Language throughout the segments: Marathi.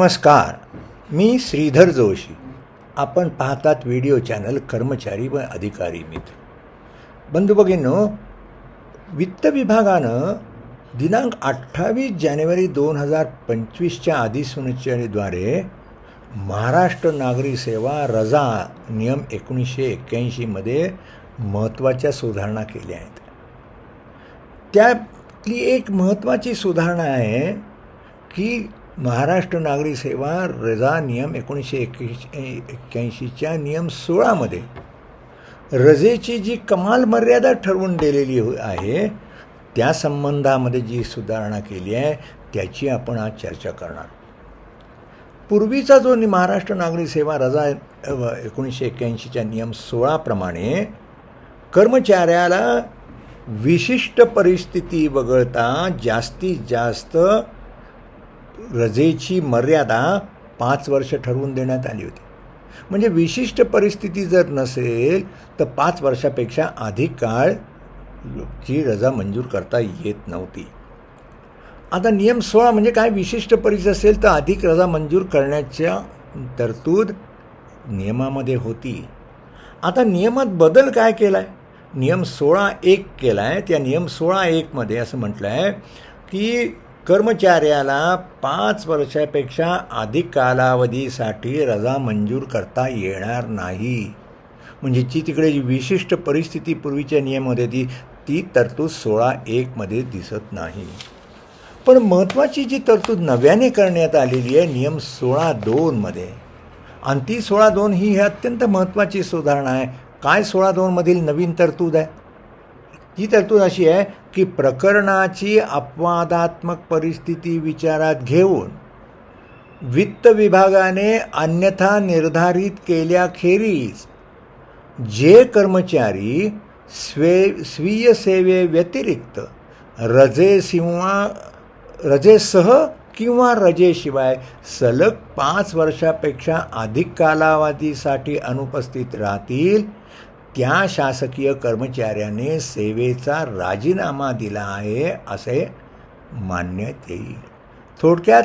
नमस्कार मी श्रीधर जोशी. आपण पाहतात व्हिडिओ चॅनल कर्मचारी व अधिकारी मित्र. बंधू भगिनींनो वित्त विभागानं दिनांक अठ्ठावीस जानेवारी दोन हजार पंचवीसच्या अधिसूचनेद्वारे महाराष्ट्र नागरी सेवा रजा नियम एकोणीसशे एक्क्याऐंशीमध्ये महत्त्वाच्या सुधारणा केल्या आहेत. त्यातली एक महत्त्वाची सुधारणा आहे की महाराष्ट्र नागरी सेवा रजा नियम एकोणीसशे एक्क्याऐंशी एक्क्याऐंशीच्या नियम सोळामध्ये रजेची जी कमाल मर्यादा ठरवून दिलेली हो- आहे त्या संबंधामध्ये जी सुधारणा केली आहे त्याची आपण आज चर्चा करणार. पूर्वीचा जो महाराष्ट्र नागरी सेवा रजा एकोणीसशे एक्क्याऐंशीच्या नियम सोळाप्रमाणे कर्मचाऱ्याला विशिष्ट परिस्थिती वगळता जास्तीत जास्त रजेची मर्यादा पाच वर्ष ठरवून देण्यात आली होती. म्हणजे विशिष्ट परिस्थिती जर नसेल तर पाच वर्षापेक्षा अधिक काळ ची रजा मंजूर करता येत नव्हती. आता नियम सोळा म्हणजे काय? विशिष्ट परिस्थिती असेल तर अधिक रजा मंजूर करण्याच्या तरतूद नियमामध्ये होती. आता नियमात बदल काय केला आहे नियम सोळा एक केला आहे त्या नियम सोळा एकमध्ये असं म्हटलं आहे की कर्मचाऱ्याला पाच वर्षापेक्षा अधिक कालावधीसाठी रजा मंजूर करता येणार नाही. म्हणजे जी तिकडे जी विशिष्ट परिस्थिती पूर्वीच्या नियमामध्ये ती ती तरतूद सोळा एकमध्ये दिसत नाही. पण महत्त्वाची जी तरतूद नव्याने करण्यात आलेली आहे नियम सोळा दोनमध्ये आणि ती सोळा दोन ही अत्यंत महत्त्वाची सुधारणा आहे. काय सोळा दोनमधील नवीन तरतूद आहे? ती तरतूद अशी आहे की प्रकरणाची अपवादात्मक परिस्थिती विचारात घेऊन वित्त विभागाने अन्यथा निर्धारित केल्याखेरीज जे कर्मचारी स्वे स्वीय सेवेव्यतिरिक्त रजे किंवा रजेसह किंवा रजेशिवाय सलग पाच वर्षापेक्षा अधिक कालावधीसाठी अनुपस्थित राहतील त्या शासकीय कर्मचाऱ्याने सेवेचा राजीनामा दिला आहे असे मानण्यात येईल थोडक्यात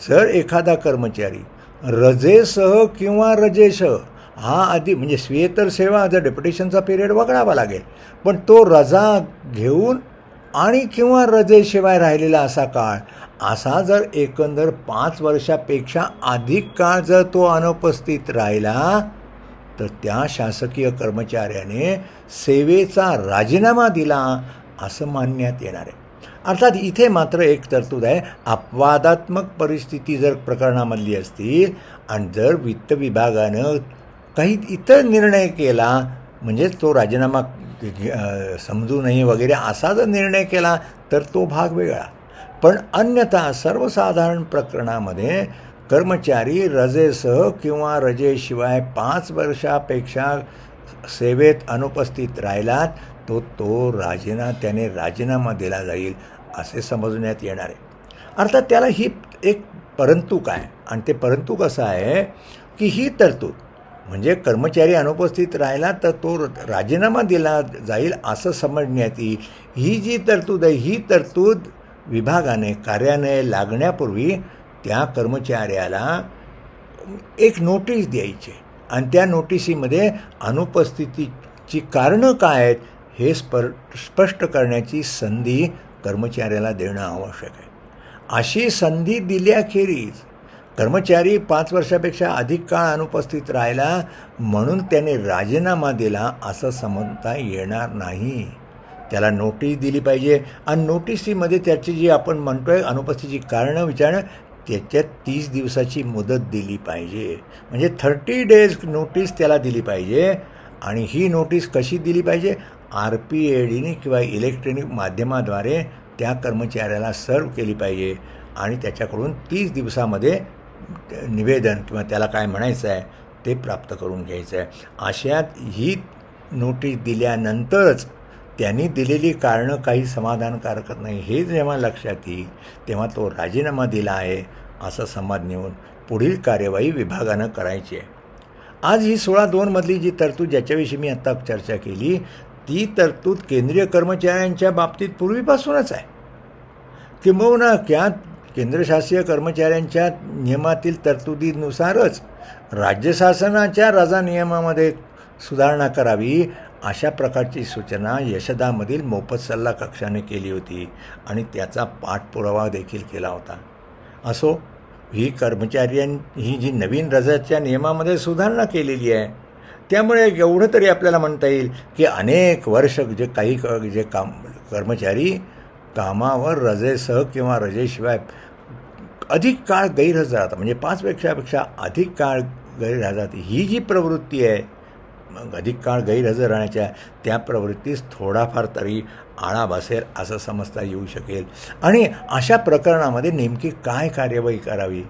जर एखादा कर्मचारी रजेसह किंवा रजेसह हा आधी म्हणजे स्वेतर सेवा जर डेप्युटेशनचा पिरियड वगळावा लागेल पण तो रजा घेऊन आणि किंवा रजेशिवाय राहिलेला असा काळ असा जर एकंदर पाच वर्षापेक्षा अधिक काळ जर तो अनुपस्थित राहिला तर त्या शासकीय कर्मचाऱ्याने सेवेचा राजीनामा दिला असं मानण्यात येणार आहे. अर्थात इथे मात्र एक तरतूद आहे. अपवादात्मक परिस्थिती जर प्रकरणामधली असतील आणि जर वित्त विभागानं काही इतर निर्णय केला म्हणजेच तो राजीनामा समजू नये वगैरे असा जर निर्णय केला तर तो भाग वेगळा. पण अन्यथा सर्वसाधारण प्रकरणामध्ये कर्मचारी रजेसह किंवा रजेशिवाय पाच वर्षापेक्षा सेवेत अनुपस्थित राहिलात तो तो राजीना त्याने राजीनामा दिला जाईल असे समजण्यात येणार आहे. अर्थात त्याला ही एक परंतु काय आणि ते परंतु कसं आहे की ही तरतूद म्हणजे कर्मचारी अनुपस्थित राहिला तर तो राजीनामा दिला जाईल असं समजण्यात येईल. ही जी तरतूद आहे ही तरतूद विभागाने कार्याने लागण्यापूर्वी त्या कर्मचाऱ्याला एक नोटीस द्यायची. आणि त्या नोटिसीमध्ये अनुपस्थितीची कारणं काय आहेत हे स्पर स्पष्ट करण्याची संधी कर्मचाऱ्याला देणं आवश्यक आहे. अशी संधी दिल्याखेरीज कर्मचारी पाच वर्षापेक्षा अधिक काळ अनुपस्थित राहिला म्हणून त्याने राजीनामा दिला असं समजता येणार नाही. त्याला नोटीस दिली पाहिजे. आणि नोटिसीमध्ये त्याची जी आपण म्हणतो आहे अनुपस्थितीची कारणं विचारणं त्याच्यात तीस दिवसाची मुदत दिली पाहिजे. म्हणजे थर्टी डेज नोटीस त्याला दिली पाहिजे आणि ही नोटीस कशी दिली पाहिजे? आर पी ए डीने किंवा इलेक्ट्रॉनिक माध्यमाद्वारे त्या कर्मचाऱ्याला सर्व केली पाहिजे. आणि त्याच्याकडून तीस दिवसामध्ये निवेदन किंवा त्याला काय म्हणायचं आहे ते प्राप्त करून घ्यायचं आहे. अशात ही नोटीस दिल्यानंतरच त्यांनी दिलेली कारणं काही समाधानकारक नाही. हे जेव्हा लक्षात येईल तेव्हा तो राजीनामा दिला आहे असं संवाद नेऊन पुढील कार्यवाही विभागानं करायची आहे. आज ही सोळा दोनमधली जी तरतूद ज्याच्याविषयी मी आत्ता चर्चा केली ती तरतूद केंद्रीय कर्मचाऱ्यांच्या बाबतीत पूर्वीपासूनच आहे. किंबहुना क्या केंद्रशासकीय कर्मचाऱ्यांच्या नियमातील तरतुदीनुसारच राज्य शासनाच्या रजा नियमामध्ये सुधारणा करावी अशा प्रकारची सूचना यशदामधील मोफत सल्ला कक्षाने केली होती आणि त्याचा पाठपुरावा देखील केला होता. असो ही कर्मचाऱ्यां ही जी नवीन रजाच्या नियमामध्ये सुधारणा केलेली आहे त्यामुळे एवढं तरी आपल्याला म्हणता येईल की अनेक वर्ष जे काही क जे काम कर्मचारी कामावर रजेसह किंवा रजेशिवाय अधिक काळ गैरहजर राहतात. म्हणजे पाचपेक्षापेक्षा अधिक काळ गैरहजर राहतात. ही जी प्रवृत्ती आहे मग अधिक काळ गैरहजर राहण्याच्या त्या प्रवृत्तीस थोडाफार तरी आळा बसेल असं समजता येऊ शकेल. आणि अशा प्रकरणामध्ये नेमकी काय कार्यवाही करावी?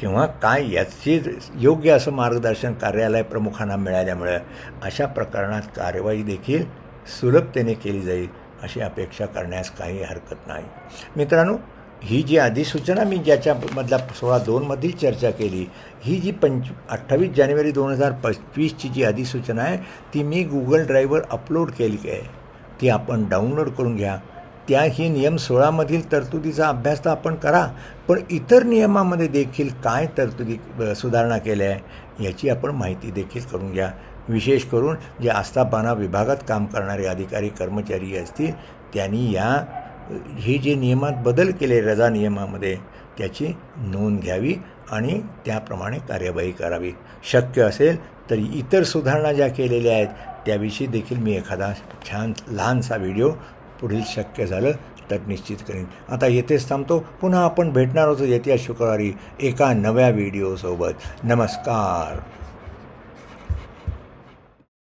किंवा काय याचे योग्य असं मार्गदर्शन कार्यालय प्रमुखांना मिळाल्यामुळे अशा प्रकरणात कार्यवाही देखील सुलभतेने केली जाईल अशी अपेक्षा करण्यास काही हरकत नाही. मित्रांनो ही जी अधिसूचना मी ज्याच्यामधल्या सोळा दोनमधील चर्चा केली ही जी पंच अठ्ठावीस जानेवारी दोन हजार पंचवीसची जी अधिसूचना आहे ती मी गुगल ड्राईव्हवर अपलोड केली आहे. ती आपण डाउनलोड करून घ्या. त्या ही नियम सोळामधील तरतुदीचा अभ्यास तर आपण करा पण इतर नियमामध्ये देखील काय तरतुदी सुधारणा केल्या आहे याची आपण माहिती देखील करून घ्या. विशेष करून जे आस्थापना विभागात काम करणारे अधिकारी कर्मचारी असतील त्यांनी या हे जे नियमात बदल केले रजा नियमामध्ये त्याची नोंद घ्यावी आणि त्याप्रमाणे कार्यवाही करावी. शक्य असेल तर इतर सुधारणा ज्या केलेल्या आहेत त्याविषयी देखील मी एखादा छान लहानसा व्हिडिओ पुढील शक्य झालं तर निश्चित करेन. आता येथेच थांबतो. पुन्हा आपण भेटणार होतो येत्या शुक्रवारी एका नव्या व्हिडिओसोबत. नमस्कार.